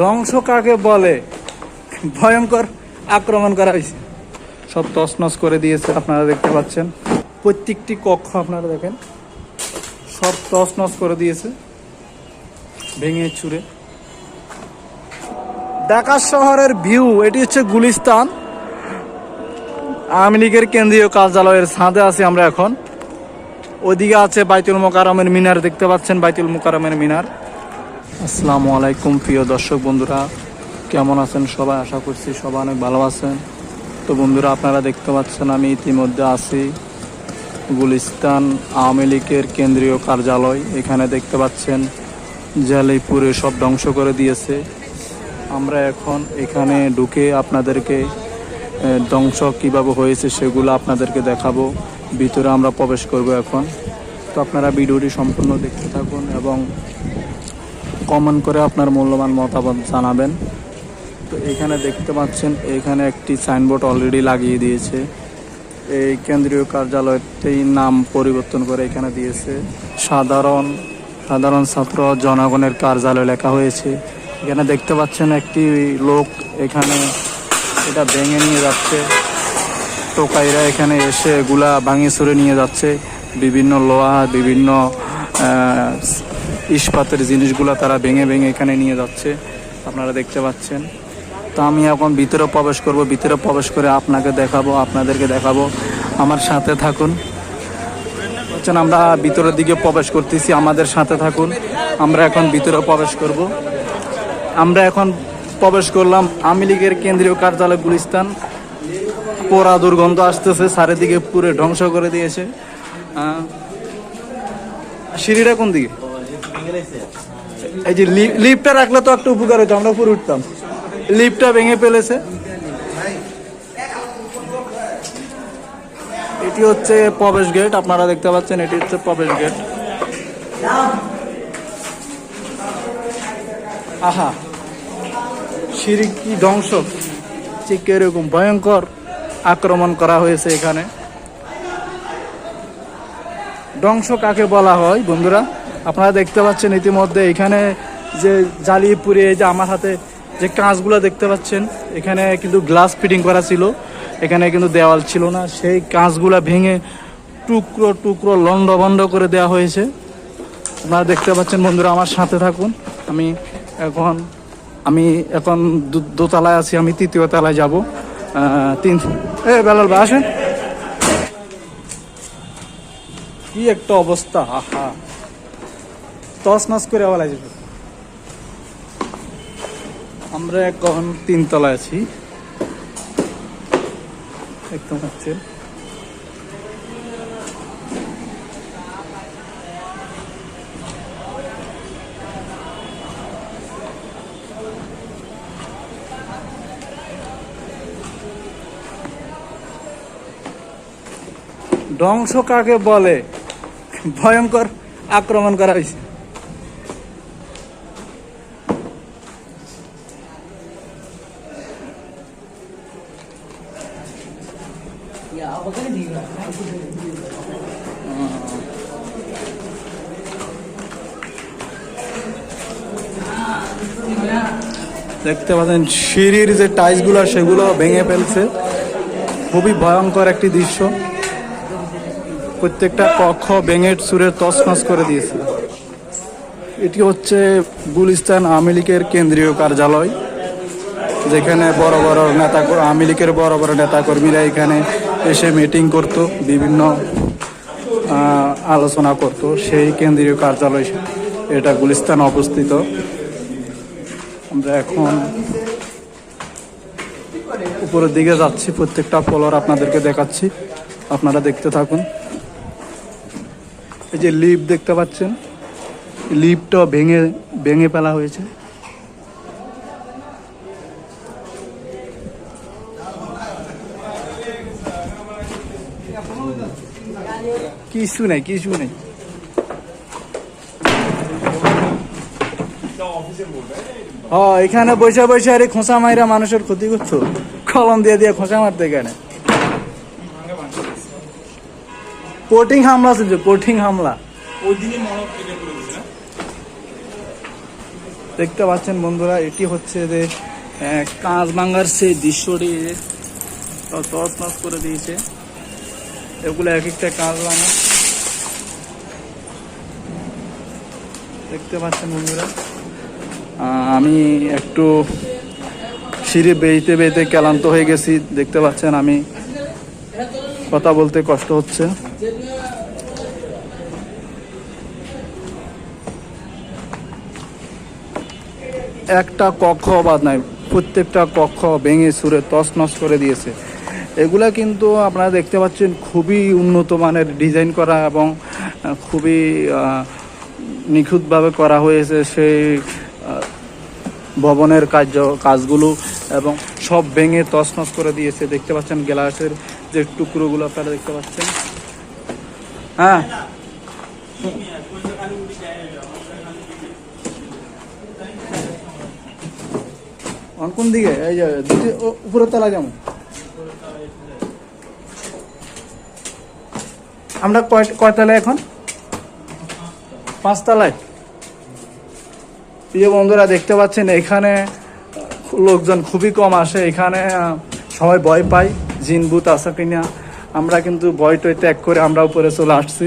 ধ্বংস কাকে বলে? ভয়ঙ্কর আক্রমণ করা হয়েছে। সব তছনছ করে দিয়েছে আপনারা দেখতে পাচ্ছেন। প্রত্যেকটি কক্ষ আপনারা দেখেন। সব তছনছ করে দিয়েছে। ভেঙে চুরে। ঢাকা শহরের ভিউ, এটি হচ্ছে গুলিস্তান। আওয়ামী লীগের কেন্দ্রীয় কার্যালয়ের ছাদে আছি আমরা এখন। ওদিকে আছে বাইতুল মোকারমের মিনার, দেখতে পাচ্ছেন বাইতুল মোকারমের মিনার। আসসালামু আলাইকুম, প্রিয় দর্শক বন্ধুরা। কেমন আছেন সবাই? আশা করছি সবাই অনেক ভালো আছেন। তো বন্ধুরা, আপনারা দেখতে পাচ্ছেন আমি ইতিমধ্যে আছি গুলিস্তান আওয়ামী লীগের কেন্দ্রীয় কার্যালয়। এখানে দেখতে পাচ্ছেন জালিপুরে সব ধ্বংস করে দিয়েছে। আমরা এখন এখানে ঢুকে আপনাদেরকে ধ্বংস কীভাবে হয়েছে সেগুলো আপনাদেরকে দেখাবো। ভিতরে আমরা প্রবেশ করব এখন। তো আপনারা ভিডিওটি সম্পূর্ণ দেখতে থাকুন এবং কমেন্ট করে আপনার মূল্যবান মতামত জানাবেন। তো এখানে দেখতে পাচ্ছেন, এখানে একটি সাইনবোর্ড অলরেডি লাগিয়ে দিয়েছে। এই কেন্দ্রীয় কার্যালয়টি নাম পরিবর্তন করে এখানে দিয়েছে। সাধারণ সাধারণ ছাত্র জনগণের কার্যালয় লেখা হয়েছে। এখানে দেখতে পাচ্ছেন একটি লোক এখানে এটা ভেঙে নিয়ে যাচ্ছে। টোকাইরা এখানে এসে এগুলা ভাঙিয়ে চুরে নিয়ে যাচ্ছে। বিভিন্ন লোহা, বিভিন্ন ইস্পাতের জিনিসগুলো তারা ভেঙে ভেঙে এখানে নিয়ে যাচ্ছে, আপনারা দেখতে পাচ্ছেন। তো আমি এখন ভিতরে প্রবেশ করব, ভিতরে প্রবেশ করে আপনাকে দেখাবো, আপনাদেরকে দেখাবো। আমার সাথে থাকুন। হচ্ছেন আমরা ভিতরের দিকে প্রবেশ করতেছি, আমাদের সাথে থাকুন। আমরা এখন ভিতরে প্রবেশ করব। আমরা এখন প্রবেশ করলাম আওয়ামী লীগের কেন্দ্রীয় কার্যালয় গুলিস্তান। পোড়া দুর্গন্ধ আসতেছে, চারিদিকে পুরো ধ্বংস করে দিয়েছে। সিঁড়িটা কোন দিকে? এই যে লিফটটা রাখলে তো একটা উপকার হতো, আমরা পুরো উঠতাম। লিফটটা ভেঙে ফেলেছে। এটি হচ্ছে প্রবেশ গেট আপনারা দেখতে পাচ্ছেন, এটি হচ্ছে প্রবেশ গেট আহা, সিঁড়ি কি ধ্বংস? ঠিক এরকম ভয়ঙ্কর আক্রমণ করা হয়েছে এখানে। ধ্বংস কাকে বলা হয়, বন্ধুরা? আপনারা দেখতে পাচ্ছেন ইতিমধ্যে এখানে যে জ্বালিয়ে পুড়িয়ে যে আমার হাতে যে কাঁচগুলো দেখতে পাচ্ছেন, এখানে কিন্তু গ্লাস ফিটিং করা ছিল। এখানে কিন্তু দেওয়াল ছিল না। সেই কাঁচগুলো ভেঙে টুকরো টুকরো লন্ড বন্ড করে দেওয়া হয়েছে। আপনারা দেখতে পাচ্ছেন বন্ধুরা, আমার সাথে থাকুন। আমি এখন আমি এখন দোতলায় আছি, আমি তৃতীয় তলায় যাব। তিন, এ, বেলাল ভাই, আসেন। কি একটা অবস্থা আহা তস নস করে বলা যাবে আমরা এখন তিনতলায় আছি। একদম হচ্ছে। ধ্বংস কাকে বলে? ভয়ঙ্কর আক্রমণ করা হয়েছে। দেখতে পাচ্ছেন, সিঁড়ির যে টাইলসগুলো, সেগুলো ভেঙে ফেলছে। খুবই ভয়ঙ্কর একটি দৃশ্য। প্রত্যেকটা কক্ষ ভেঙে চুরে তছনছ করে দিয়েছে। এটি হচ্ছে গুলিস্তান আওয়ামী লীগের কেন্দ্রীয় কার্যালয়, যেখানে বড় বড় নেতা, আওয়ামী লীগের বড় বড় নেতাকর্মীরা এখানে এসে মিটিং করত, বিভিন্ন আলোচনা করত। সেই কেন্দ্রীয় কার্যালয়, এটা গুলিস্তান অবস্থিত। আমরা এখন উপরের দিকে যাচ্ছি, প্রত্যেকটা ফলোয়ার আপনাদেরকে দেখাচ্ছি। আপনারা দেখতে থাকুন। এই যে লিফট দেখতে পাচ্ছেন লিফটটা ভেঙে ভেঙে ফেলা হয়েছে। কিছু নাই, কিছু নেই। এখানে বৈশা বৈশা আরে খোঁচা মাইরা মানুষের ক্ষতি করছ কলম দিয়ে দিয়ে খোঁচা মারতে এখানে কোটিং হামলা চলছে কোটিং হামলা দেখতে পাচ্ছেন বন্ধুরা এটি হচ্ছে যে কাঁচ ভাঙ্গার সেই দৃশ্যটি তস নস করে দিয়েছে। এগুলো এক একটা কাঁচ ভাঙা দেখতে পাচ্ছেন বন্ধুরা। আমি একটু সিঁড়ি বেইতে বেইতে ক্লান্ত হয়ে গেছি, দেখতে পাচ্ছেন আমি। কথা বলতে কষ্ট হচ্ছে। একটা কক্ষ বাদ নাই, প্রত্যেকটা কক্ষ ভেঙে সুরে তছনছ করে দিয়েছে। এগুলা কিন্তু আপনারা দেখতে পাচ্ছেন খুবই উন্নত মানের ডিজাইন করা এবং খুবই নিখুঁতভাবে করা হয়েছে। সেই ভবনের কার্য, কাজগুলো এবং সব ভেঙে তছনছ করে দিয়েছে। দেখতে পাচ্ছেন গ্লাসের যে টুকরোগুলো আপনারা দেখতে পাচ্ছেন। হ্যাঁ। কোন দিকে? এই যে, দুটি উপরের তলা যেমন আমরা কয় কয়তলায় এখন? পাঁচতলায় প্রিয় বন্ধুরা, দেখতে পাচ্ছেন এখানে লোকজন খুবই কম আসে। এখানে সবাই ভয় পায়, জিন, ভূত আছে কিনা। আমরা কিন্তু ভয় টয় ত্যাগ করে আমরা উপরে চলে আসছি।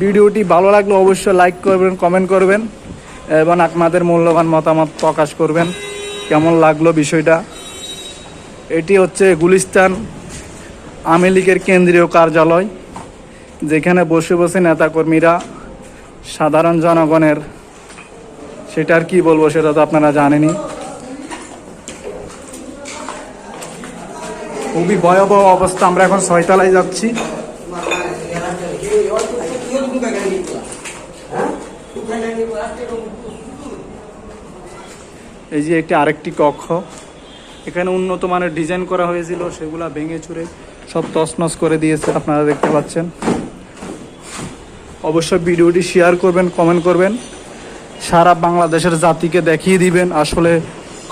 ভিডিওটি ভালো লাগলে অবশ্যই লাইক করবেন কমেন্ট করবেন, এবং আপনাদের মূল্যবান মতামত প্রকাশ করবেন। কেমন লাগল বিষয়টা? এটি হচ্ছে গুলিস্তান আওয়ামী লীগের কেন্দ্রীয় কার্যালয়। যেখানে বসে বসে নেতাকর্মীরা সাধারণ জনগণের, সেটার কি বলব সেটা তো আপনারা জানেনই। খুবই ভয়াবহ অবস্থা, আমরা এখন ছয়তলায় যাচ্ছি। এই যে একটি আরেকটি কক্ষ, এখানে উন্নত মানের ডিজাইন করা হয়েছিল, সেগুলা ভেঙে চুরে সব তছনছ করে দিয়েছে, আপনারা দেখতে পাচ্ছেন। অবশ্যই ভিডিওটি শেয়ার করবেন কমেন্ট করবেন। সারা বাংলাদেশের জাতিকে দেখিয়ে দিবেন আসলে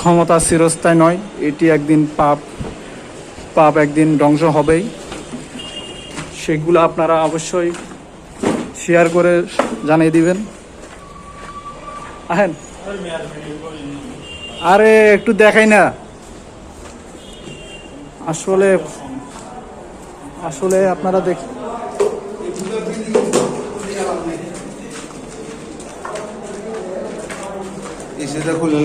ক্ষমতা চিরস্থায় নয়, এটি একদিন পাপ পাপ একদিন ধ্বংস হবেই। সেগুলো আপনারা অবশ্যই শেয়ার করে জানিয়ে দিবেন। আহেন। আরে, একটু দেখাই না। আসলে আসলে আপনারা দেখ এসেটা খুলে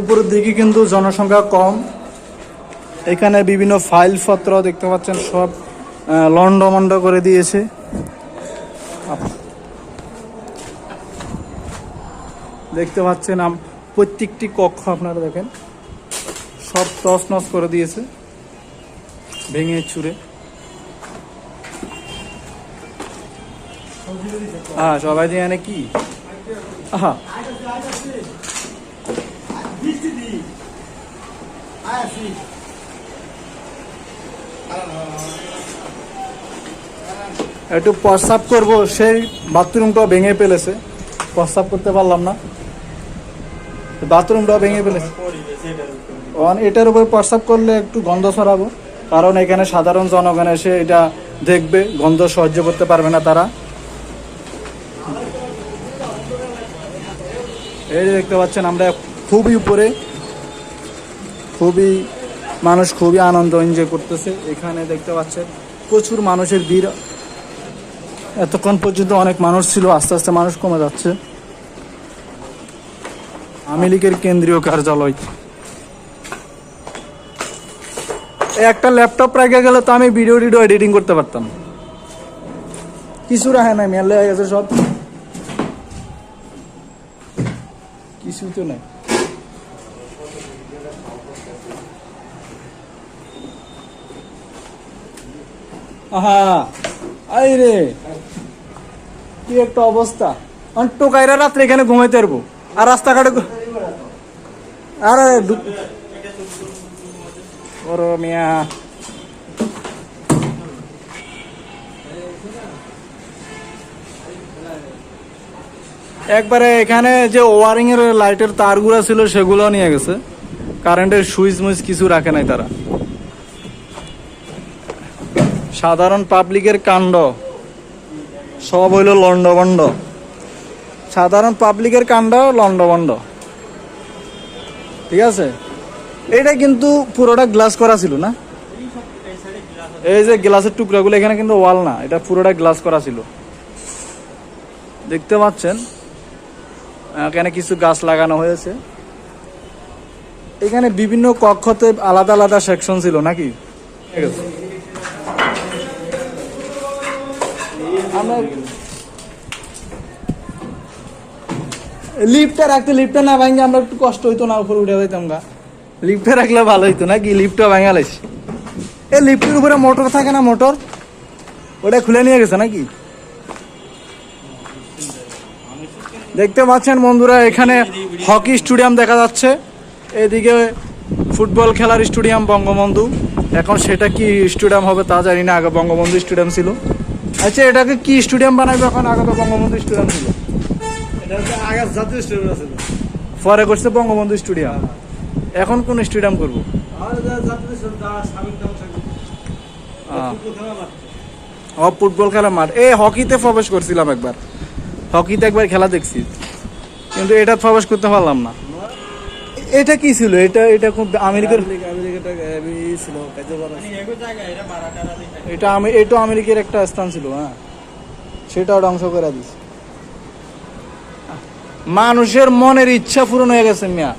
উপরের দিকে কিন্তু জনসংখ্যা কম। এখানে বিভিন্ন ফাইল পত্র দেখতে পাচ্ছেন, সব লন্ডমন্ড করে দিয়েছে। দেখতে পাচ্ছেন প্রত্যেকটি কক্ষ আপনারা দেখেন, সব তছনছ করে দিয়েছে, ভেঙে চুরে। হ্যাঁ সবাই জানে কি? হ্যাঁ একটু প্রস্রাব করব, সেই বাথরুমটা ভেঙে ফেলেছে। প্রস্রাব করতে পারলাম না। বাথরুমটা ভেঙে ফেলেছে। এটার উপর প্রস্রাব করলে একটু গন্ধ ছড়াবো। কারণ এখানে সাধারণ জনগণ এসে এটা দেখবে, গন্ধ সহ্য করতে পারবে না তারা। এই দেখতে পাচ্ছেন, আমরা খুবই উপরে, খুবই মানুষ খুবই আনন্দ এনজয় করতেছে। এখানে দেখতে পাচ্ছেন, প্রচুর মানুষের ভিড়। এতক্ষণ পর্যন্ত অনেক মানুষ ছিল, আস্তে আস্তে মানুষ কমে যাচ্ছে। আওয়ামী লীগের কেন্দ্রীয় কার্যালয়। একটা ল্যাপটপ রেখে গেলে তো আমি ভিডিও টিডিও এডিটিং করতে পারতাম। কিছু রাখে নাই, মেলে হয়ে গেছে সব। কিছু তো নাই। আহা আই রে কি একটা অবস্থা। আর টোকাইরা রাত্রে এখানে ঘুমাইতে পারব। আর রাস্তাঘাটে আরে ওরে মিয়া। একবারে এখানে যে ওয়ারিং এর লাইটের তারগুলো ছিল, সেগুলো নিয়ে গেছে। কারেন্টের সুইচ মুইচ কিছু রাখে নাই তারা। সাধারণ পাবলিকের কাণ্ড। সব হইল লন্ডভন্ড সাধারণ পাবলিকের কাণ্ড লন্ডভন্ড ঠিক আছে? এটা কিন্তু পুরোটা গ্লাস করা ছিল না? এই যে গ্লাসের টুকরাগুলো, এখানে কিন্তু ওয়াল না। এটা পুরোটা গ্লাস করা ছিল। দেখতে পাচ্ছেন? এখানে কিছু গাছ লাগানো হয়েছে। এখানে বিভিন্ন কক্ষতে আলাদা আলাদা সেকশন ছিল নাকি? ঠিক আছে আমরা লিফটটা রাখতে লিফটটা না ভাঙে আমরা একটু কষ্ট হইতো না উপরে উঠে যাইতাম গা। লিফটটা রাখলে ভালো হইতো নাকি? লিফটটা ভাঙা লাইছি এই লিফটের উপরে মোটর থাকে না মোটর ওটা খুলে নিয়ে গেছে নাকি? দেখতে পাচ্ছেন বন্ধুরা এখানে হকি স্টেডিয়াম দেখা যাচ্ছে। এদিকে ফুটবল খেলার স্টেডিয়াম বঙ্গবন্ধু। এখন সেটা কি স্টেডিয়াম হবে তা জানি না আগে বঙ্গবন্ধু স্টেডিয়াম ছিল। আচ্ছা এটাকে কি স্টেডিয়াম বানাবে এখন? আগে তো বঙ্গবন্ধু স্টেডিয়াম ছিল। এটা আগে জাতীয় স্টেডিয়াম আছে পরে করছে বঙ্গবন্ধু স্টেডিয়াম। এখন কোন স্টেডিয়াম করব? ফুটবল খেলা মাঠ। এই হকিতে প্রবেশ করছিলাম একবার। হকিতে একবার খেলা দেখছি। কিন্তু এটা প্রবেশ করতে পারলাম না। এটা কি ছিল? এটা এটা খুব আমেরিকার আছে। এটা আমি এটা আমেরিকার একটা স্থান ছিল হ্যাঁ। সেটাও ধ্বংস করে দিছে মানুষের মনের ইচ্ছা পূরণ হয়ে গেছে মিয়া।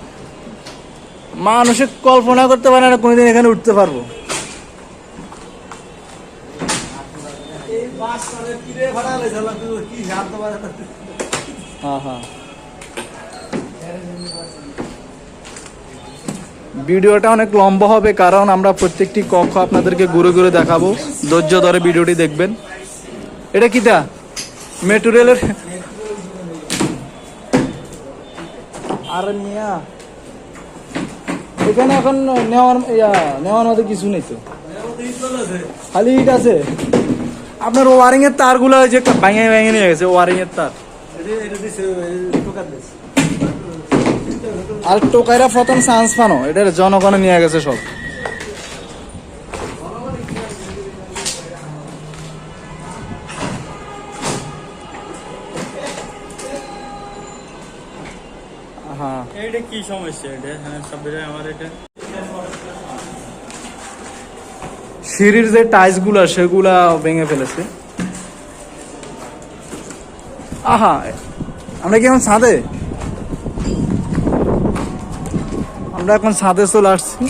মানুষের কল্পনা করতে পারে না কোনোদিন এখানে উঠতে পারব এই বাস মানে কিরে ভাড়া লাইছে আল্লাহ, তুই কি হাত দেবার হ্যাঁ হ্যাঁ ভিডিওটা অনেক লম্বা হবে কারণ আমরা প্রত্যেকটি কক্ষ আপনাদেরকে ঘুরে ঘুরে দেখাবো। ধৈর্য ধরে ভিডিওটি দেখবেন। এটা কিটা মেট্রো রেলের আরে মিয়া। এখানে এখন নেওয়ার ইয়া নেওয়ার মতো কিছু নেই তো। খালি ইট আছে। আপনার ওয়ারিং এর তারগুলো ওই যে ভাঙে ভেঙে নিয়ে গেছে ওয়ারিং এর তার। আর টোকাইরা প্রথম চান্স পানো, এটার জনগণে নিয়ে গেছে সব। হ্যাঁ এটা কি সমস্যা এটা? হ্যাঁ সবাই আমার এটা সিঁড়ির যে টাইলসগুলা সেগুলা ভেঙে ফেলেছে। আহা, আমরা কি এখন ছাদে? আমরা এখন ছাদে চলে আসছি।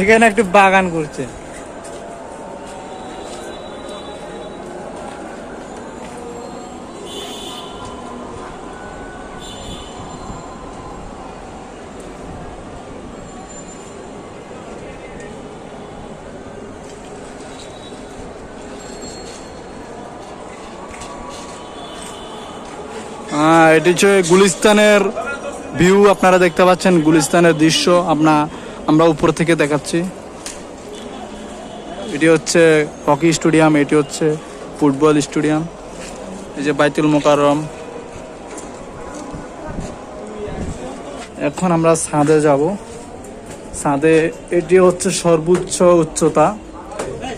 এখানে একটু বাগান করছে। এটি হচ্ছে গুলিস্তানের ভিউ আপনারা দেখতে পাচ্ছেন গুলিস্তানের দৃশ্য আপনা আমরা উপর থেকে দেখাচ্ছি। এটি হচ্ছে হকি স্টেডিয়াম, এটি হচ্ছে ফুটবল স্টেডিয়াম। এই যে বাইতুল মোকাররম। এখন আমরা ছাদে যাব। ছাদে এটি হচ্ছে সর্বোচ্চ উচ্চতা।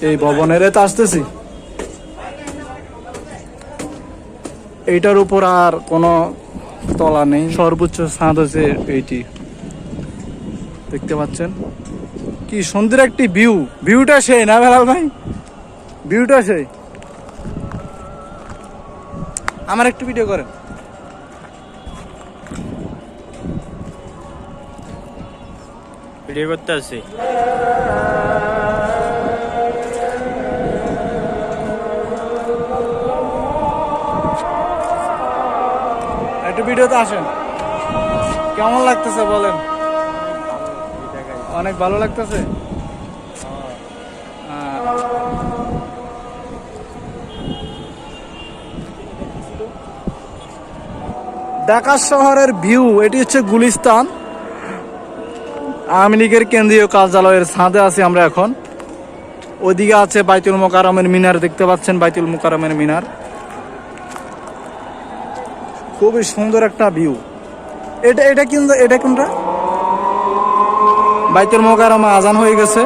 এই ভবনের এতে আসতেছি। এইটার উপর আর কোনো তলা নেই। সর্বোচ্চ ছাদ হচ্ছে এইটি। দেখতে পাচ্ছেন? কি সুন্দর একটি ভিউ। ভিউটা সেই না বেলাল ভাই? ভিউটা সেই। আমার একটু ভিডিও করেন। ভিডিও করতে আসছি ভিডিওতে আসেন। কেমন লাগতেছে বলেন? অনেক ভালো লাগতেছে? ঢাকা শহরের ভিউ, এটি হচ্ছে গুলিস্তান। আওয়ামী লীগের কেন্দ্রীয় কার্যালয়ের ছাদে আছি আমরা এখন। ওইদিকে আছে বাইতুল মোকারমের মিনার, দেখতে পাচ্ছেন বাইতুল মোকারমের মিনার। খুবই সুন্দর একটা ভিউ এটা এটা কিন্তু এটা কোনটা? বাইতুল মোকারমা আজান হয়ে গেছে।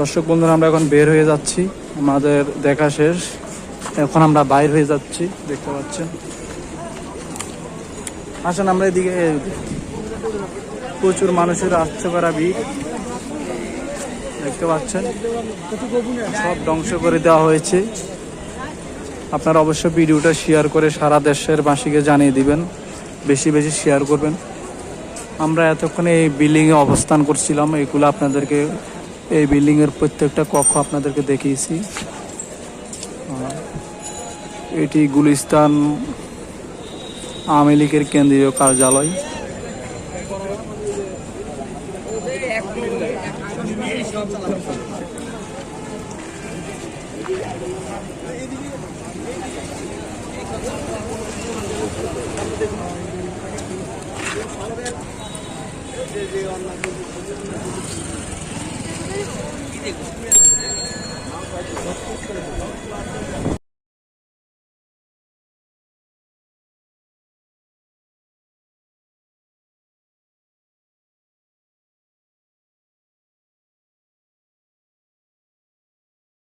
দর্শক বন্ধুরা, আমরা এখন বের হয়ে যাচ্ছি। আমাদের দেখা শেষ। এখন আমরা বাইর হয়ে যাচ্ছি, দেখতে পাচ্ছেন। আসেন, আমরা এদিকে প্রচুর মানুষের আসতে পারা ভিড়। দেখতে পাচ্ছেন, সব ধ্বংস করে দেওয়া হয়েছে। আপনারা অবশ্যই ভিডিওটা শেয়ার করে সারা দেশের বাসীকে জানিয়ে দিবেন, বেশি বেশি শেয়ার করবেন। আমরা এতক্ষণে এই বিল্ডিংয়ে অবস্থান করছিলাম, এগুলো আপনাদেরকে এই বিল্ডিং এর প্রত্যেকটা কক্ষ আপনাদেরকে দেখিয়েছি। এটি গুলিস্তান আওয়ামী লীগের কেন্দ্রীয় কার্যালয়। 你这个，然后把这个，能穿的。